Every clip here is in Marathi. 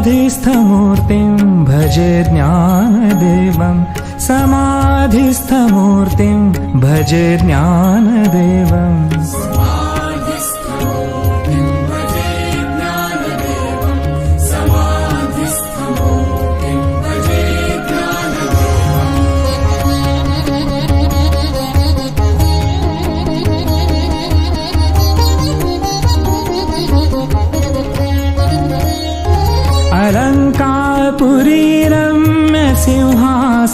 समाधिस्थमूर्तिं भजे ज्ञानदेवं समाधिस्थमूर्तिं भजे ज्ञानदेवम्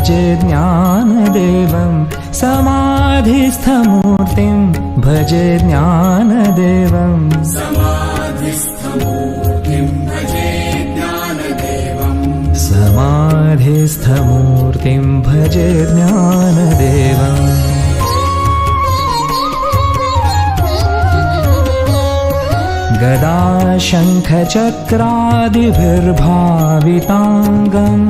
भजे ज्ञानदेवं समाधिस्थमूर्तिं भजे ज्ञानदेवम् समाधिस्थमूर्तिं भजे ज्ञानदेवम् गदा शङ्खचक्रादिभिर्भाविताङ्गम्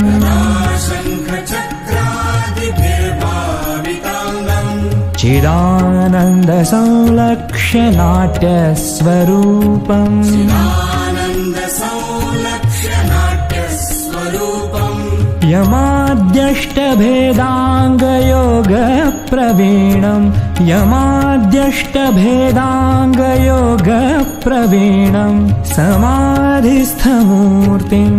चिदानन्दसंलक्ष्यनाट्यस्वरूपम् यमाद्यष्टभेदाङ्गयोगप्रवीणम् यमाद्यष्टभेदाङ्गयोगप्रवीणम् समाधिस्थमूर्तिम्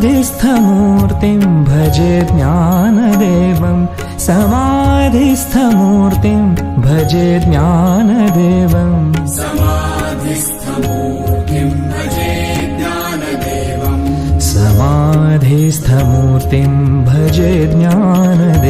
समाधिस्थमूर्तिं भजे ज्ञानदेवं। समाधिस्थमूर्तिं भजे ज्ञानदेवम् समाधिस्थमूर्तिं भजे ज्ञानदेवम्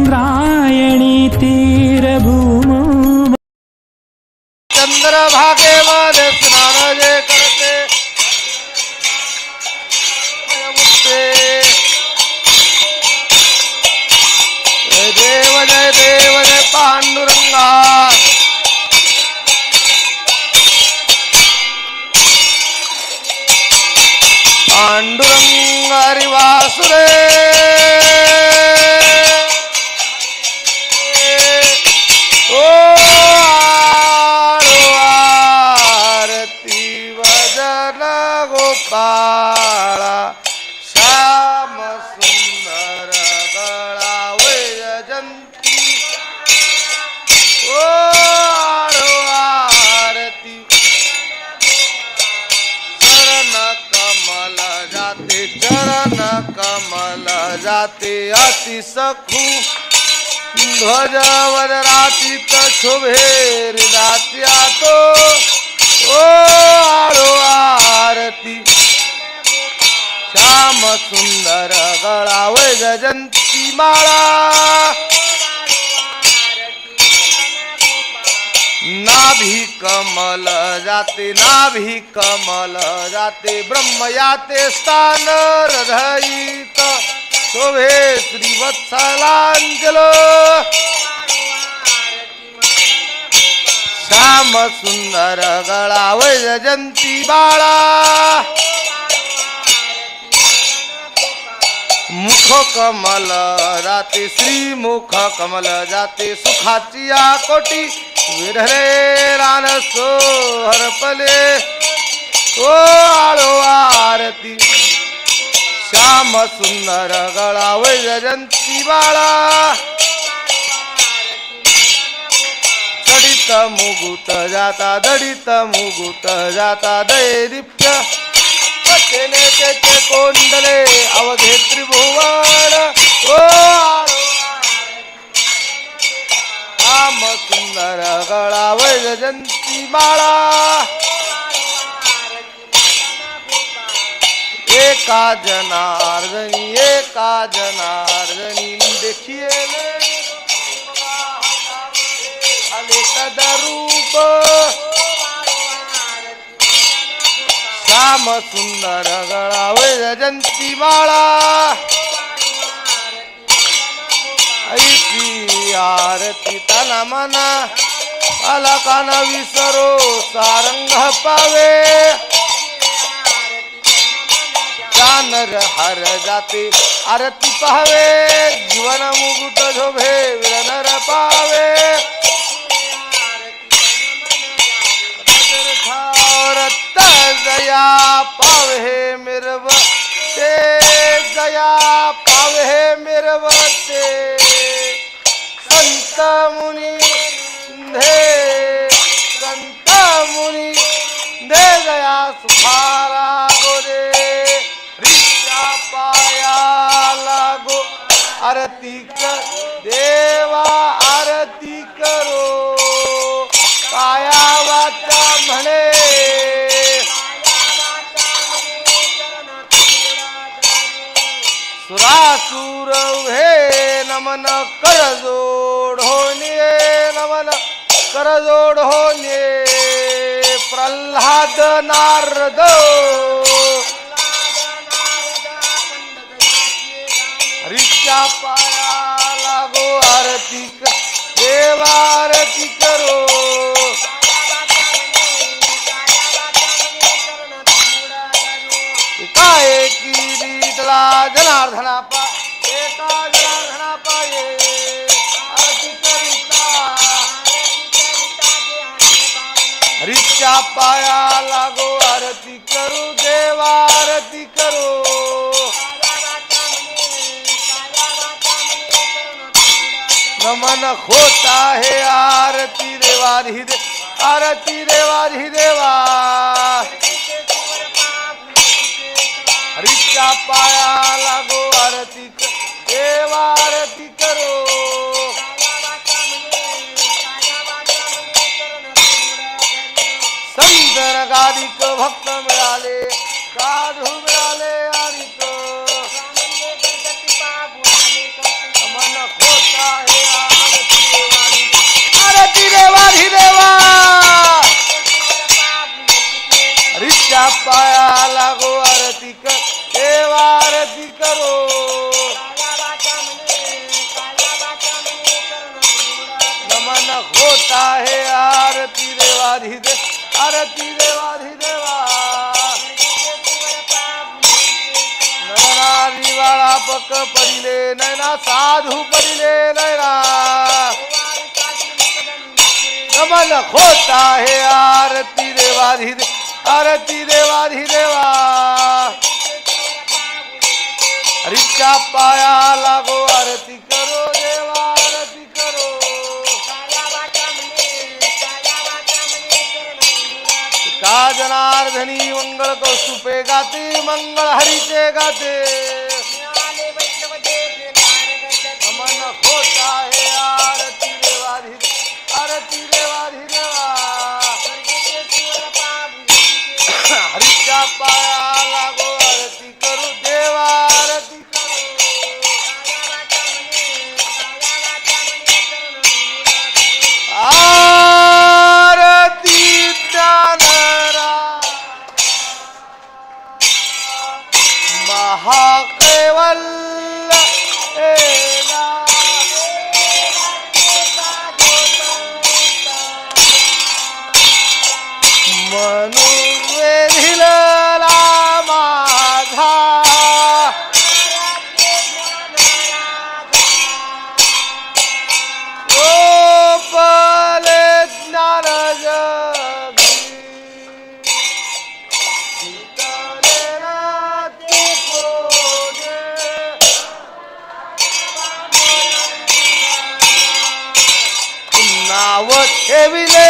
सखू। ध्वज वदरातीत शोभे दात्या तो ओ आरो आरती। श्याम सुंदर गळा गजंती माळा। नाभी कमल जाते नाभी कमल जाते ब्रह्म याते स्थान हृदयित। शोभे श्रीवत्सलांजल। श्याम सुंदर गळा वैजयंती बाळा। मुख कमल जाते श्री मुख कमल जाते सुखाची कोटी। विरहरे रान सो हरपले ओ आळो आरती। श्याम सुंदर गळा जयंती बाळा दडित मुगुट जाता दडित मुगुट जाता दैरिप्य तेने तेचे कोंडले अवघे त्रिभुवन ओ श्याम सुंदर गळा जयंती बाळा एका जनार्दनी एका जनार्दनी देखिए रूप श्याम सुंदर गळा वैजयंती माळा। ऐकी आरती तन मना अलकान विसरो सारंग पावे। जानर हर जाते। आरती पाहावे जीवन मुकुट झोभे नर पावे रत्त जया पावे मिरव ते नमन कर जोड होणे नमन कर जोड होणे. प्रल्हाद नारद. रिक्षा पाया लागो आरती क- देवा आरती करो. काय की जनार्दना पा एका हरीच्या पाया लागो आरती करू देवा आरती करो. नमन होता है आरती देवाधी दे आरती देवाधी देवा. हरीच्या पाया लागो आरती देवा आरती करो संत गादिक भक्त मिळाले साधू मिळाले आणि हरीच्या पाया लागो आरती कर देवा आरती करो। होता है आरती देवाधि दे आरती देवाधि देवा नयना दिवाळा पक पडिले नैना साधू पडिले नैना नमन होता है आरती देवाधि दे आरती देवाधि देवा हरीच्या पाया लागो आरती जनार्दनी मंगळ कौस्तुपे गाते मंगळ हरीचे गाते। नमन होत आहे आरती देवाधी आरती देवाधी देवा। हरीच्या पाया நான் ஒற்றவிலே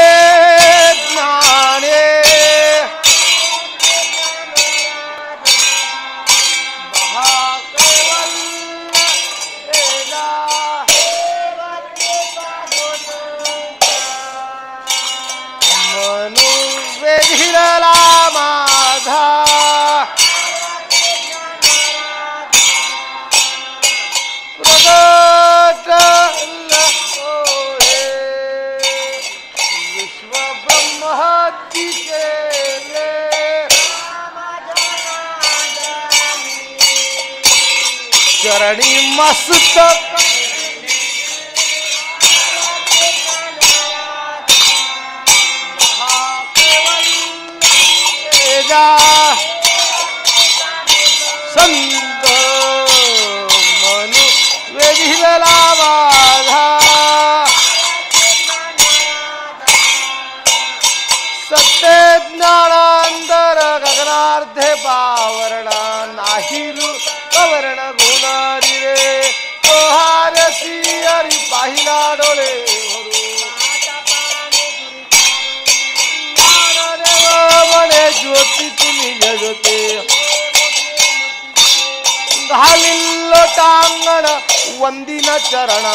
ब्रह्महत्ती केले चरणी मस्तक तेजा घालिल्लो टांगण वंदिन चरणा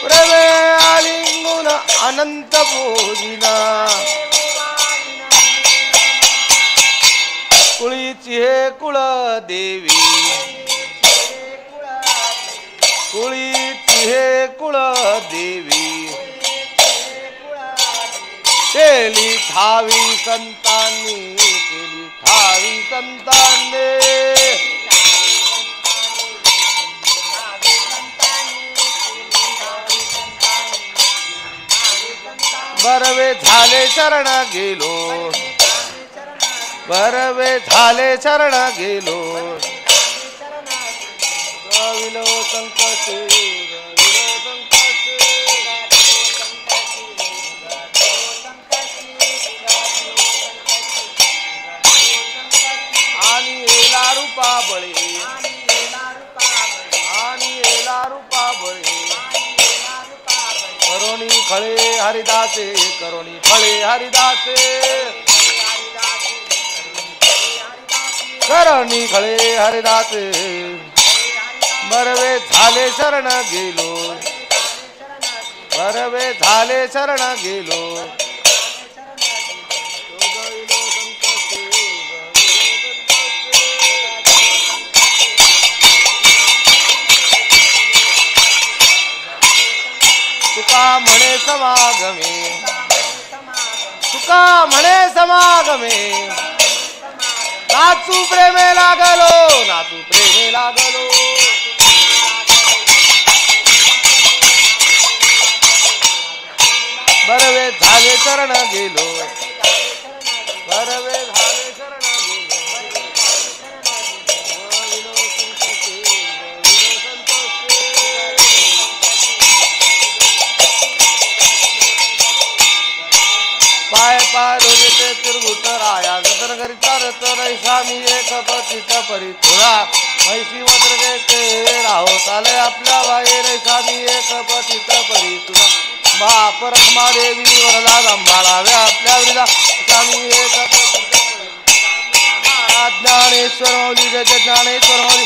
प्रवे आलिंगुन अनंत भोजिना कुळीची हे कुळ देवी कुळीची हे कुळ देवी केली ठावी संतांनी ठावी संतांनी बरवे झाले शरण गेलो. बरवे झाले शरण गेलो. गाविलो येला रूपा बळे आणि येला रूपा बळे करोनी फळे हरिदासे करोनी फळे हरिदासे. करोनी फळे हरिदासे. बरवे झाले शरण गेलो. बरवे झाले शरण गेलो. समागमे। तुका म्हणे समागमे। नाचू प्रेमे लागलो नाचू प्रेमे लागलो। बरवे झाले चरण गेलो। राया गदर स्वामी एक पतित परी थोडा वद्र आपल्या बाहेर स्वामी एक पतित परी तुला बाप रखमा देवी वरदा सांभाळावे आपल्या वृदा स्वामी एक पतित ज्ञानेश्वर मौली ज्ञानेश्वर मौली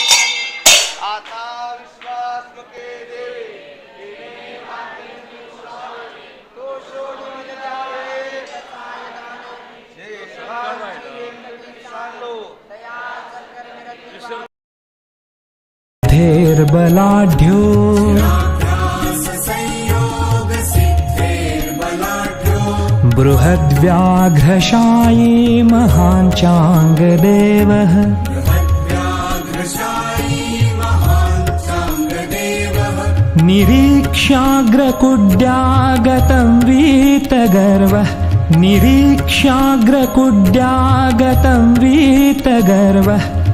धेर्बलाढ्यो बृहद्व्याघ्रशायी महाञ्चाङ्गदेवः निरीक्ष्याग्रकुड्यागतं वीतगर्वः। निरीक्ष्याग्रकुड्यागतं वीतगर्वः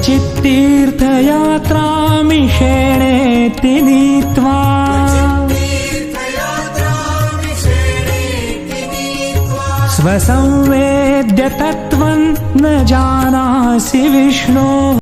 क्वचित्तीर्थयात्रामिषेणेति नीत्वा स्वसंवेद्य तत्त्वं न जानासि विष्णोः